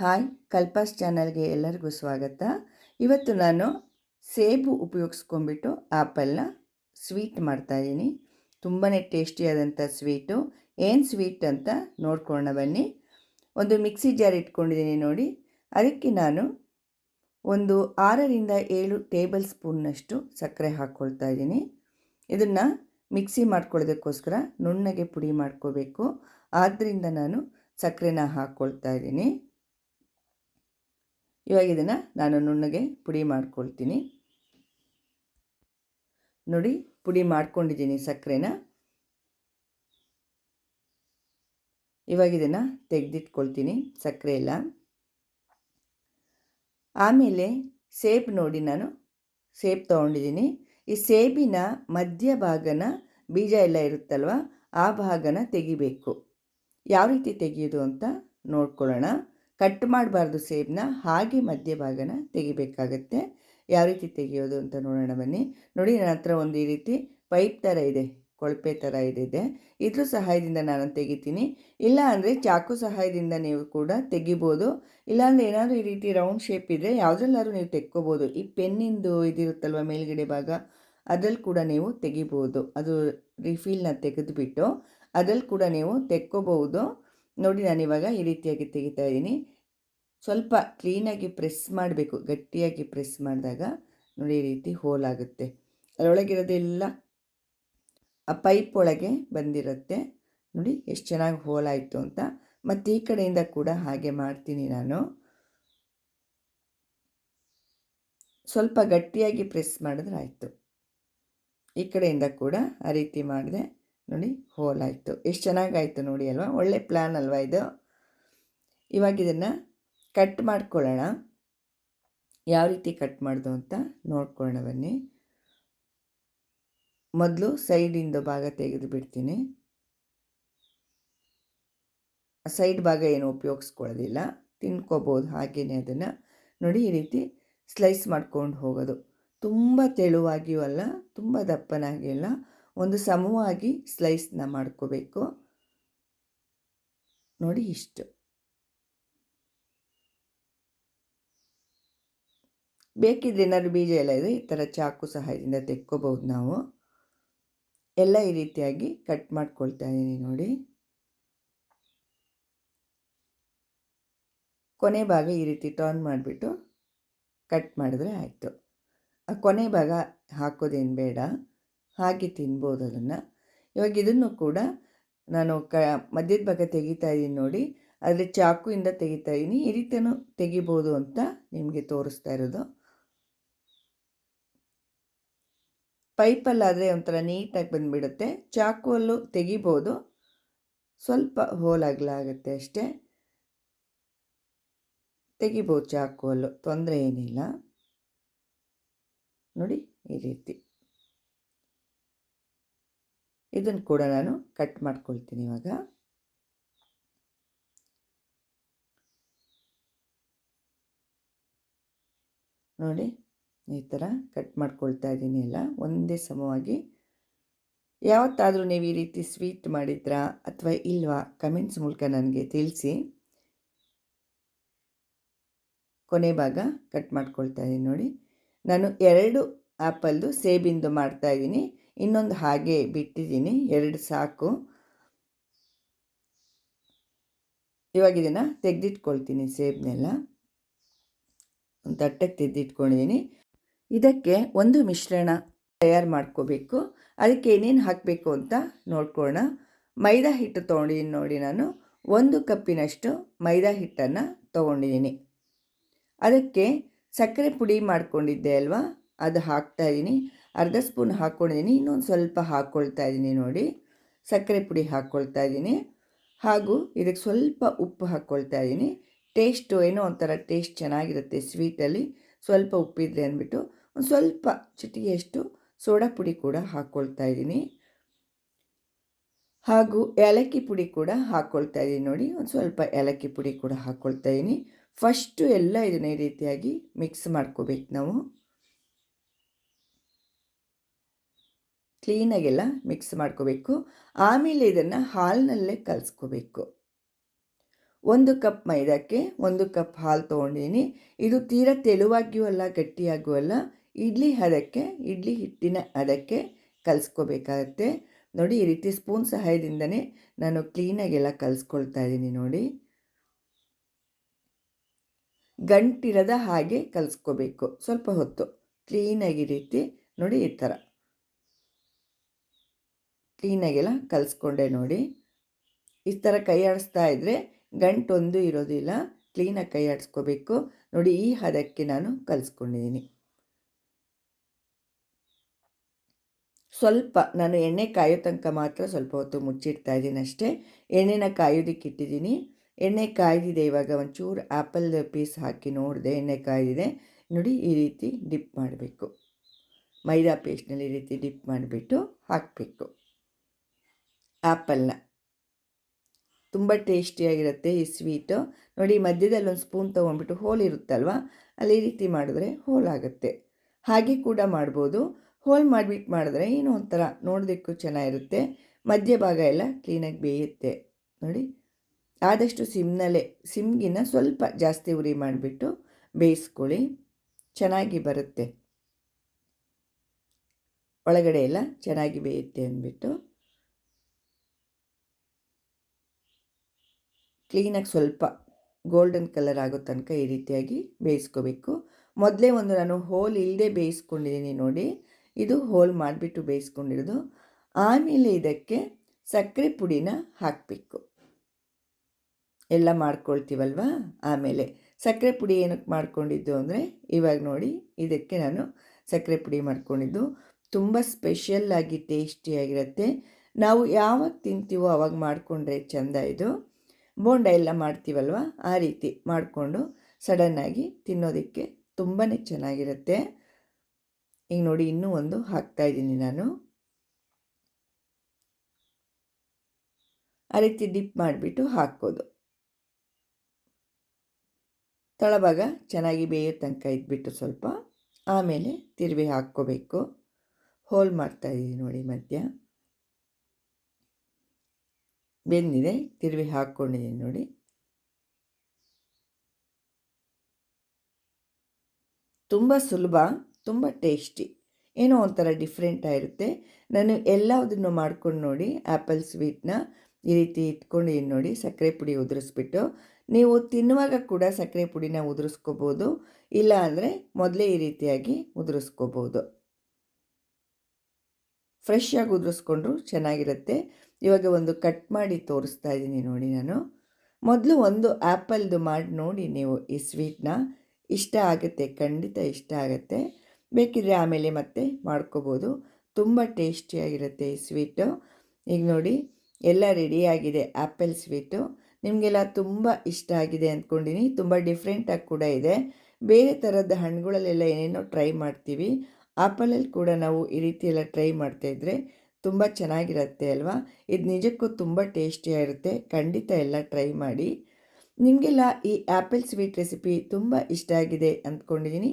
Hi, ಕಲ್ಪಾಸ್ ಚಾನಲ್ಗೆ ಎಲ್ಲರಿಗೂ ಸ್ವಾಗತ. ಇವತ್ತು ನಾನು ಸೇಬು ಉಪಯೋಗಿಸ್ಕೊಂಡ್ಬಿಟ್ಟು ಆ್ಯಪಲ್ನ ಸ್ವೀಟ್ ಮಾಡ್ತಾಯಿದ್ದೀನಿ ತುಂಬಾ ಟೇಸ್ಟಿಯಾದಂಥ ಸ್ವೀಟು. ಏನು ಸ್ವೀಟ್ ಅಂತ ನೋಡ್ಕೊಳ್ಳೋಣ ಬನ್ನಿ. ಒಂದು ಮಿಕ್ಸಿ ಜಾರ್ ಇಟ್ಕೊಂಡಿದ್ದೀನಿ ನೋಡಿ. ಅದಕ್ಕೆ ನಾನು ಒಂದು ಆರರಿಂದ ಏಳು ಟೇಬಲ್ ಸ್ಪೂನ್ನಷ್ಟು ಸಕ್ಕರೆ ಹಾಕ್ಕೊಳ್ತಾ ಇದ್ದೀನಿ. ಇದನ್ನು ಮಿಕ್ಸಿ ಮಾಡ್ಕೊಳ್ಳೋದಕ್ಕೋಸ್ಕರ ನುಣ್ಣಗೆ ಪುಡಿ ಮಾಡ್ಕೋಬೇಕು. ಆದ್ದರಿಂದ ನಾನು ಸಕ್ಕರೆನ ಹಾಕ್ಕೊಳ್ತಾ ಇದ್ದೀನಿ. ಇವಾಗ ಇದನ್ನು ನಾನು ನುಣ್ಣಗೆ ಪುಡಿ ಮಾಡ್ಕೊಳ್ತೀನಿ. ನೋಡಿ, ಪುಡಿ ಮಾಡ್ಕೊಂಡಿದ್ದೀನಿ ಸಕ್ಕರೆನ. ಇವಾಗ ಇದನ್ನು ತೆಗೆದಿಟ್ಕೊಳ್ತೀನಿ ಸಕ್ಕರೆ ಎಲ್ಲ. ಆಮೇಲೆ ಸೇಬ್ ನೋಡಿ ನಾನು. ಸೇಬ್ ತೊಗೊಂಡಿದ್ದೀನಿ. ಈ ಸೇಬಿನ ಮಧ್ಯ ಭಾಗನ ಬೀಜ ಎಲ್ಲ ಇರುತ್ತಲ್ವ, ಆ ಭಾಗನ ತೆಗಿಬೇಕು. ಯಾವ ರೀತಿ ತೆಗೆಯೋದು ಅಂತ ನೋಡ್ಕೊಳ್ಳೋಣ. ಕಟ್ ಮಾಡಬಾರ್ದು ಸೇಬನ್ನ ಹಾಗೆ ಮಧ್ಯಭಾಗನ ತೆಗಿಬೇಕಾಗತ್ತೆ. ಯಾವ ರೀತಿ ತೆಗೆಯೋದು ಅಂತ ನೋಡೋಣ ಬನ್ನಿ. ನೋಡಿ ನನ್ನ ಹತ್ರ ಒಂದು ಈ ರೀತಿ ಪೈಪ್ ಥರ ಇದೆ, ಕೊಳಪೆ ಥರ ಇದೆ ಇದ್ರ ಸಹಾಯದಿಂದ ನಾನು ತೆಗಿತೀನಿ. ಇಲ್ಲ ಅಂದರೆ ಚಾಕು ಸಹಾಯದಿಂದ ನೀವು ಕೂಡ ತೆಗಿಬೋದು. ಇಲ್ಲಾಂದರೆ ಏನಾದರೂ ಈ ರೀತಿ ರೌಂಡ್ ಶೇಪ್ ಇದ್ದರೆ ಯಾವುದ್ರಲ್ಲಾದ್ರೂ ನೀವು ತೆಕ್ಕೋಬೋದು. ಈ ಪೆನ್ನಿಂದು ಇದಿರುತ್ತಲ್ವ ಮೇಲ್ಗಡೆ ಭಾಗ? ಅದ್ರಲ್ಲಿ ಕೂಡ ನೀವು ತೆಗಿಬೋದು. ಅದು ರಿಫಿಲ್ನ ತೆಗೆದುಬಿಟ್ಟು ಅದ್ರಲ್ಲಿ ಕೂಡ ನೀವು ತೆಕ್ಕೋಬಹುದು ನೋಡಿ ನಾನು ಇವಾಗ ಈ ರೀತಿಯಾಗಿ ತೆಗಿತಾ ಇದ್ದೀನಿ. ಸ್ವಲ್ಪ ಕ್ಲೀನಾಗಿ ಪ್ರೆಸ್ ಮಾಡಬೇಕು, ಗಟ್ಟಿಯಾಗಿ ಪ್ರೆಸ್ ಮಾಡಿದಾಗ ನೋಡಿ ಈ ರೀತಿ ಹೋಲ್ ಆಗುತ್ತೆ. ಅದರೊಳಗಿರೋದೆಲ್ಲ ಆ ಪೈಪ್ ಒಳಗೆ ಬಂದಿರುತ್ತೆ. ನೋಡಿ ಎಷ್ಟು ಚೆನ್ನಾಗಿ ಹೋಲ್ ಆಯಿತು ಅಂತ. ಮತ್ತು ಈ ಕಡೆಯಿಂದ ಕೂಡ ಹಾಗೆ ಮಾಡ್ತೀನಿ ನಾನು. ಸ್ವಲ್ಪ ಗಟ್ಟಿಯಾಗಿ ಪ್ರೆಸ್ ಮಾಡಿದ್ರೆ ಆಯಿತು. ಈ ಕಡೆಯಿಂದ ಕೂಡ ಆ ರೀತಿ ಮಾಡಿದೆ. ನೋಡಿ ಹೋಲ್ ಆಯಿತು. ಎಷ್ಟು ಚೆನ್ನಾಗಾಯಿತು ನೋಡಿ ಅಲ್ವಾ? ಒಳ್ಳೆ ಪ್ಲ್ಯಾನ್ ಅಲ್ವಾ ಇದು? ಇವಾಗ ಇದನ್ನು ಕಟ್ ಮಾಡ್ಕೊಳ್ಳೋಣ. ಯಾವ ರೀತಿ ಕಟ್ ಮಾಡ್ದು ಅಂತ ನೋಡ್ಕೊಳ್ಳೋಣ ಬನ್ನಿ. ಮೊದಲು ಸೈಡಿಂದ ಭಾಗ ತೆಗೆದು ಬಿಡ್ತೀನಿ. ಸೈಡ್ ಭಾಗ ಏನು ಉಪಯೋಗಿಸ್ಕೊಳ್ಳೋದಿಲ್ಲ. ತಿನ್ಕೋಬೋದು ಹಾಗೇ ಅದನ್ನು. ನೋಡಿ ಈ ರೀತಿ ಸ್ಲೈಸ್ ಮಾಡ್ಕೊಂಡು ಹೋಗೋದು. ತುಂಬ ತೆಳುವಾಗಿಯೂ ಅಲ್ಲ, ತುಂಬ ದಪ್ಪನಾಗಿ ಅಲ್ಲ. ಒಂದು ಸಮವಾಗಿ ಸ್ಲೈಸ್ನ ಮಾಡ್ಕೋಬೇಕು. ನೋಡಿ ಇಷ್ಟು. ಬೇಕಿದ್ರೆ ಏನಾದ್ರು ಬೀಜ ಎಲ್ಲ ಇದೆ, ಈ ಥರ ಚಾಕು ಸಹಾಯದಿಂದ ತೆಕ್ಕೋಬಹುದು ನಾವು. ಎಲ್ಲ ಈ ರೀತಿಯಾಗಿ ಕಟ್ ಮಾಡ್ಕೊಳ್ತಾ ಇದ್ದೀನಿ ನೋಡಿ. ಕೊನೆ ಭಾಗ ಈ ರೀತಿ ಟರ್ನ್ ಮಾಡಿಬಿಟ್ಟು ಕಟ್ ಮಾಡಿದ್ರೆ ಆಯಿತು. ಆ ಕೊನೆ ಭಾಗ ಹಾಕೋದೇನು ಬೇಡ ಹಾಗೆ ತಿನ್ಬೋದು ಅದನ್ನು. ಇವಾಗ ಇದನ್ನು ಕೂಡ ನಾನು ಕ, ಮಧ್ಯದ ಭಾಗ ತೆಗಿತಾ ಇದ್ದೀನಿ ನೋಡಿ. ಆದರೆ ಚಾಕುಯಿಂದ ತೆಗಿತಾ ಇದ್ದೀನಿ, ಈ ರೀತಿಯೂ ತೆಗಿಬೋದು ಅಂತ ನಿಮಗೆ ತೋರಿಸ್ತಾ ಇರೋದು. ಪೈಪಲ್ಲಾದರೆ ಒಂಥರ ನೀಟಾಗಿ ಬಂದುಬಿಡುತ್ತೆ. ಚಾಕುವಲ್ಲೂ ತೆಗಿಬೋದು. ಸ್ವಲ್ಪ ಹೋಲಾಗಲಾಗುತ್ತೆ ಅಷ್ಟೇ. ತೆಗಿಬೋದು ಚಾಕುವಲ್ಲೂ, ತೊಂದರೆ ಏನಿಲ್ಲ. ನೋಡಿ ಈ ರೀತಿ. ಇದನ್ನು ಕೂಡ ನಾನು ಕಟ್ ಮಾಡ್ಕೊಳ್ತೀನಿ ಇವಾಗ. ನೋಡಿ. ಈ ಥರ ಕಟ್ ಮಾಡ್ಕೊಳ್ತಾ ಇದ್ದೀನಿ ಎಲ್ಲ. ಒಂದೇ ಸಮವಾಗಿ. ಯಾವತ್ತಾದರೂ ನೀವು ಈ ರೀತಿ ಸ್ವೀಟ್ ಮಾಡಿದ್ರಾ ಅಥವಾ ಇಲ್ವಾ ಕಮೆಂಟ್ಸ್ ಮೂಲಕ ನನಗೆ ತಿಳಿಸಿ. ಕೊನೆ ಭಾಗ ಕಟ್ ಮಾಡ್ಕೊಳ್ತಾ ಇದ್ದೀನಿ ನೋಡಿ. ನಾನು ಎರಡು ಆ್ಯಪಲ್ದು ಸೇಬಿಂದು ಮಾಡ್ತಾಯಿದ್ದೀನಿ ಇನ್ನೊಂದು ಹಾಗೆ ಬಿಟ್ಟಿದ್ದೀನಿ. ಎರಡು ಸಾಕು. ಇವಾಗ ಇದನ್ನು ತೆಗೆದಿಟ್ಕೊಳ್ತೀನಿ ಸೇಬ್ನೆಲ್ಲ. ಒಂದು ತಟ್ಟಕ್ಕೆ ತೆಗೆದಿಟ್ಕೊಂಡಿದ್ದೀನಿ. ಇದಕ್ಕೆ ಒಂದು ಮಿಶ್ರಣ ತಯಾರು ಮಾಡ್ಕೋಬೇಕು. ಅದಕ್ಕೆ ಏನೇನು ಹಾಕಬೇಕು ಅಂತ ನೋಡ್ಕೋಣ ಮೈದಾ ಹಿಟ್ಟು ತೊಗೊಂಡಿದ್ದೀನಿ ನೋಡಿ ನಾನು. ಒಂದು ಕಪ್ಪಿನಷ್ಟು ಮೈದಾ ಹಿಟ್ಟನ್ನು ತೊಗೊಂಡಿದ್ದೀನಿ ಅದಕ್ಕೆ ಸಕ್ಕರೆ ಪುಡಿ ಮಾಡ್ಕೊಂಡಿದ್ದೆ ಅಲ್ವಾ? ಅದು ಹಾಕ್ತಾಯಿದ್ದೀನಿ ಅರ್ಧ ಸ್ಪೂನ್ ಹಾಕ್ಕೊಂಡಿದ್ದೀನಿ ಇನ್ನೊಂದು ಸ್ವಲ್ಪ ಹಾಕ್ಕೊಳ್ತಾ ಇದ್ದೀನಿ ನೋಡಿ. ಸಕ್ಕರೆ ಪುಡಿ ಹಾಕ್ಕೊಳ್ತಾ ಇದ್ದೀನಿ ಹಾಗೂ ಇದಕ್ಕೆ ಸ್ವಲ್ಪ ಉಪ್ಪು ಹಾಕ್ಕೊಳ್ತಾ ಇದ್ದೀನಿ ಟೇಸ್ಟು ಏನೋ ಒಂಥರ ಟೇಸ್ಟ್ ಚೆನ್ನಾಗಿರುತ್ತೆ ಸ್ವೀಟಲ್ಲಿ. ಸ್ವಲ್ಪ ಉಪ್ಪಿದ್ರೆ ಅಂದ್ಬಿಟ್ಟು ಒಂದು ಸ್ವಲ್ಪ ಚಿಟಿಗೆಯಷ್ಟು ಸೋಡಾ ಪುಡಿ ಕೂಡ ಹಾಕ್ಕೊಳ್ತಾ ಇದ್ದೀನಿ. ಹಾಗೂ ಏಲಕ್ಕಿ ಪುಡಿ ಕೂಡ ಹಾಕ್ಕೊಳ್ತಾ ಇದ್ದೀನಿ ನೋಡಿ, ಒಂದು ಸ್ವಲ್ಪ ಏಲಕ್ಕಿ ಪುಡಿ ಕೂಡ ಹಾಕ್ಕೊಳ್ತಾ ಇದ್ದೀನಿ. ಫಸ್ಟು ಎಲ್ಲ ಇದನ್ನ ಈ ರೀತಿಯಾಗಿ ಮಿಕ್ಸ್ ಮಾಡ್ಕೋಬೇಕು ನಾವು. ಕ್ಲೀನಾಗೆಲ್ಲ ಮಿಕ್ಸ್ ಮಾಡ್ಕೋಬೇಕು. ಆಮೇಲೆ ಇದನ್ನು ಹಾಲಿನಲ್ಲೇ ಕಲಿಸ್ಕೋಬೇಕು. ಒಂದು ಕಪ್ ಮೈದಾಕ್ಕೆ ಒಂದು ಕಪ್ ಹಾಲು ತೊಗೊಂಡಿದ್ದೀನಿ. ಇದು ತೀರಾ ತೆಳುವಾಗಿಯೂ ಅಲ್ಲ, ಗಟ್ಟಿಯಾಗೂ ಅಲ್ಲ. ಇಡ್ಲಿ ಹದಕ್ಕೆ ಇಡ್ಲಿ ಹಿಟ್ಟಿನ ಹದಕ್ಕೆ ಕಲಿಸ್ಕೋಬೇಕಾಗತ್ತೆ. ನೋಡಿ, ಈ ರೀತಿ ಸ್ಪೂನ್ ಸಹಾಯದಿಂದನೇ ನಾನು ಕ್ಲೀನಾಗೆಲ್ಲ ಕಲಿಸ್ಕೊಳ್ತಾ ಇದ್ದೀನಿ ನೋಡಿ. ಗಂಟಿರದ ಹಾಗೆ ಕಲಿಸ್ಕೋಬೇಕು. ಸ್ವಲ್ಪ ಹೊತ್ತು. ಕ್ಲೀನಾಗಿ ರೀತಿ. ನೋಡಿ, ಈ ಥರ. ಕ್ಲೀನಾಗೆಲ್ಲ ಕಲಿಸ್ಕೊಂಡೆ ನೋಡಿ. ಈ ಥರ ಕೈ ಆಡಿಸ್ತಾ ಇದ್ದರೆ ಗಂಟೊಂದು ಇರೋದಿಲ್ಲ. ಕ್ಲೀನಾಗಿ ಕೈ ಆಡಿಸ್ಕೋಬೇಕು ನೋಡಿ, ಈ ಹದಕ್ಕೆ ನಾನು ಕಲಿಸ್ಕೊಂಡಿದ್ದೀನಿ. ಸ್ವಲ್ಪ, ನಾನು ಎಣ್ಣೆ ಕಾಯೋ ತನಕ ಮಾತ್ರ ಸ್ವಲ್ಪ ಹೊತ್ತು ಮುಚ್ಚಿಡ್ತಾ ಇದ್ದೀನಿ ಅಷ್ಟೇ. ಎಣ್ಣೆನ ಕಾಯೋದಕ್ಕೆ ಇಟ್ಟಿದ್ದೀನಿ. ಎಣ್ಣೆ ಕಾಯ್ದಿದೆ ಇವಾಗ, ಒಂಚೂರು ಆ್ಯಪಲ್ ಪೀಸ್ ಹಾಕಿ ನೋಡಿದೆ, ಎಣ್ಣೆ ಕಾಯ್ದಿದೆ. ನೋಡಿ, ಈ ರೀತಿ ಡಿಪ್ ಮಾಡಬೇಕು. ಮೈದಾ ಪೇಸ್ಟ್ನಲ್ಲಿ ಈ ರೀತಿ ಡಿಪ್ ಮಾಡಿಬಿಟ್ಟು ಹಾಕಬೇಕು. ಆ್ಯಪಲ್ನ ತುಂಬ ಟೇಸ್ಟಿಯಾಗಿರುತ್ತೆ, ಈ ಸ್ವೀಟು. ನೋಡಿ ಮಧ್ಯದಲ್ಲಿ ಒಂದು ಸ್ಪೂನ್ ತೊಗೊಂಡ್ಬಿಟ್ಟು ಹೋಲ್ ಇರುತ್ತಲ್ವ, ಅಲ್ಲಿ ಈ ರೀತಿ ಮಾಡಿದ್ರೆ ಹೋಲ್ ಆಗುತ್ತೆ. ಹಾಗೆ ಕೂಡ ಮಾಡ್ಬೋದು. ಹೋಲ್ ಮಾಡಿಬಿಟ್ಟು ಮಾಡಿದ್ರೆ ಏನೋ ಒಂಥರ ನೋಡೋದಕ್ಕೂ ಚೆನ್ನಾಗಿರುತ್ತೆ. ಮಧ್ಯ ಭಾಗ ಎಲ್ಲ ಕ್ಲೀನಾಗಿ ಬೇಯುತ್ತೆ. ನೋಡಿ, ಆದಷ್ಟು ಸಿಮ್ನಲ್ಲೇ ಸಿಮ್ಗಿನ ಸ್ವಲ್ಪ ಜಾಸ್ತಿ ಉರಿ ಮಾಡಿಬಿಟ್ಟು ಬೇಯಿಸ್ಕೊಳ್ಳಿ. ಚೆನ್ನಾಗಿ ಬರುತ್ತೆ. ಒಳಗಡೆ ಎಲ್ಲ ಚೆನ್ನಾಗಿ ಬೇಯುತ್ತೆ ಅಂದ್ಬಿಟ್ಟು. ಕ್ಲೀನಾಗಿ ಸ್ವಲ್ಪ ಗೋಲ್ಡನ್ ಕಲರ್ ಆಗೋ ತನಕ ಈ ರೀತಿಯಾಗಿ ಬೇಯಿಸ್ಕೋಬೇಕು. ಮೊದಲೇ ಒಂದು ನಾನು ಹೋಲ್ ಇಲ್ಲದೆ ಬೇಯಿಸ್ಕೊಂಡಿದ್ದೀನಿ ನೋಡಿ. ಇದು ಹೋಲ್ ಮಾಡಿಬಿಟ್ಟು ಬೇಯಿಸ್ಕೊಂಡಿರೋದು. ಆಮೇಲೆ ಇದಕ್ಕೆ ಸಕ್ಕರೆ ಪುಡಿನ ಹಾಕಬೇಕು. ಎಲ್ಲ ಮಾಡ್ಕೊಳ್ತೀವಲ್ವ? ಆಮೇಲೆ ಸಕ್ಕರೆ ಪುಡಿ ಏನಕ್ಕೆ ಮಾಡ್ಕೊಂಡಿದ್ದು ಅಂದರೆ, ಇವಾಗ ನೋಡಿ, ಇದಕ್ಕೆ ನಾನು ಸಕ್ಕರೆ ಪುಡಿ ಮಾಡ್ಕೊಂಡಿದ್ದು. ತುಂಬ ಸ್ಪೆಷಲ್ಲಾಗಿ ಟೇಸ್ಟಿಯಾಗಿರುತ್ತೆ. ನಾವು ಯಾವಾಗ ತಿಂತೀವೋ ಆವಾಗ ಮಾಡಿಕೊಂಡ್ರೆ ಚೆಂದ ಇದು. ಬೋಂಡ ಎಲ್ಲ ಮಾಡ್ತೀವಲ್ವ? ಆ ರೀತಿ ಮಾಡಿಕೊಂಡು ಸಡನ್ನಾಗಿ ತಿನ್ನೋದಕ್ಕೆ ತುಂಬಾ ಚೆನ್ನಾಗಿರುತ್ತೆ. ಈಗ ನೋಡಿ ಇನ್ನೂ ಒಂದು ಹಾಕ್ತಾಯಿದ್ದೀನಿ ನಾನು. ಆ ರೀತಿ ಡಿಪ್ ಮಾಡಿಬಿಟ್ಟು ಹಾಕೋದು ತಳಭಾಗ ಚೆನ್ನಾಗಿ ಬೇಯೋ ತನಕ ಇದ್ಬಿಟ್ಟು ಸ್ವಲ್ಪ. ಆಮೇಲೆ ತಿರುವಿ ಹಾಕ್ಕೋಬೇಕು. ಹೋಲ್ ಮಾಡ್ತಾಯಿದ್ದೀನಿ ನೋಡಿ ಮಧ್ಯ. ಬೆಂದಿದೆ, ತಿರುವಿ ಹಾಕ್ಕೊಂಡಿದ್ದೀನಿ ನೋಡಿ. ತುಂಬ ಸುಲಭ. ತುಂಬ ಟೇಸ್ಟಿ. ಏನೋ ಒಂಥರ ಡಿಫ್ರೆಂಟ್ ಆಗಿರುತ್ತೆ. ನಾನು ಎಲ್ಲದನ್ನು ಮಾಡ್ಕೊಂಡು ನೋಡಿ ಆ್ಯಪಲ್ ಸ್ವೀಟ್ನ ಈ ರೀತಿ ಇಟ್ಕೊಂಡಿದ್ದೀನಿ ನೋಡಿ ಸಕ್ಕರೆ ಪುಡಿ ಉದುರಿಸ್ಬಿಟ್ಟು, ನೀವು ತಿನ್ನುವಾಗ ಕೂಡ ಸಕ್ಕರೆ ಪುಡಿನ ಉದುರಿಸ್ಕೋಬೋದು, ಇಲ್ಲ ಅಂದರೆ ಮೊದಲೇ ಈ ರೀತಿಯಾಗಿ ಉದುರಿಸ್ಕೋಬೋದು. ಫ್ರೆಶ್ ಆಗಿ ಉದುರಿಸ್ಕೊಂಡ್ರು ಚೆನ್ನಾಗಿರುತ್ತೆ. ಇವಾಗ ಒಂದು ಕಟ್ ಮಾಡಿ ತೋರಿಸ್ತಾ ಇದ್ದೀನಿ ನೋಡಿ ನಾನು. ಮೊದಲು ಒಂದು ಆ್ಯಪಲ್ದು ಮಾಡಿ ನೋಡಿ ನೀವು ಈ ಸ್ವೀಟ್ನ. ಇಷ್ಟ ಆಗುತ್ತೆ, ಖಂಡಿತ ಇಷ್ಟ ಆಗುತ್ತೆ. ಬೇಕಿದ್ರೆ ಆಮೇಲೆ ಮತ್ತೆ ಮಾಡ್ಕೋಬೋದು. ತುಂಬ ಟೇಸ್ಟಿಯಾಗಿರುತ್ತೆ ಈ ಸ್ವೀಟು. ಈಗ ನೋಡಿ, ಎಲ್ಲ ರೆಡಿಯಾಗಿದೆ ಆ್ಯಪಲ್ ಸ್ವೀಟು ನಿಮಗೆಲ್ಲ ತುಂಬ ಇಷ್ಟ ಆಗಿದೆ ಅಂದ್ಕೊಂಡಿನಿ. ತುಂಬ ಡಿಫ್ರೆಂಟಾಗಿ ಕೂಡ ಇದೆ. ಬೇರೆ ಥರದ ಹಣ್ಣುಗಳಲ್ಲೆಲ್ಲ ಏನೇನೋ ಟ್ರೈ ಮಾಡ್ತೀವಿ. ಆ್ಯಪಲಲ್ಲಿ ಕೂಡ ನಾವು ಈ ರೀತಿ ಎಲ್ಲ ಟ್ರೈ ಮಾಡ್ತಾಯಿದ್ರೆ ತುಂಬ ಚೆನ್ನಾಗಿರುತ್ತೆ ಅಲ್ವಾ? ಇದು ನಿಜಕ್ಕೂ ತುಂಬ ಟೇಸ್ಟಿಯಾಗಿರುತ್ತೆ. ಖಂಡಿತ ಎಲ್ಲ ಟ್ರೈ ಮಾಡಿ. ನಿಮಗೆಲ್ಲ ಈ ಆ್ಯಪಲ್ ಸ್ವೀಟ್ ರೆಸಿಪಿ ತುಂಬ ಇಷ್ಟ ಆಗಿದೆ ಅಂದ್ಕೊಂಡಿದ್ದೀನಿ